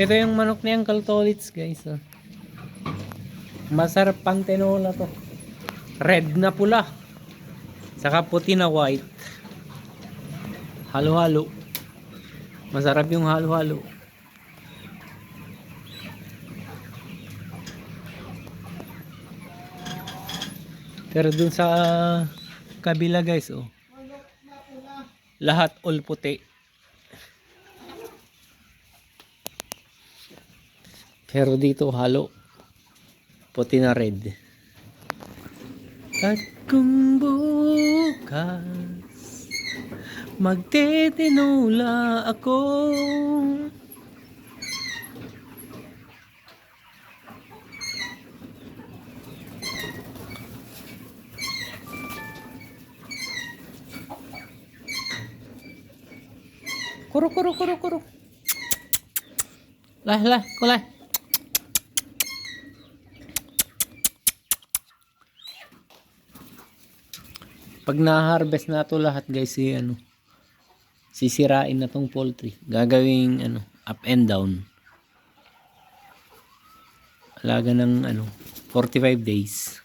Ito yung manok ni Uncle Tolits guys. Oh. Masarap pang tinola to. Red na pula. Saka puti na white. Halo-halo. Masarap yung halo-halo. Pero dun sa kabila guys, oh. Lahat all puti. Pero dito halo. Puti na red. At kung bukas magtitinula ako Kuro, kuro, kuro, kuro. Lah, lah, kulay. Pag na-harvest na to lahat guys, si ano, sisirain na tong poultry. Gagawing ano, up and down. Alaga ng ano, 45 days.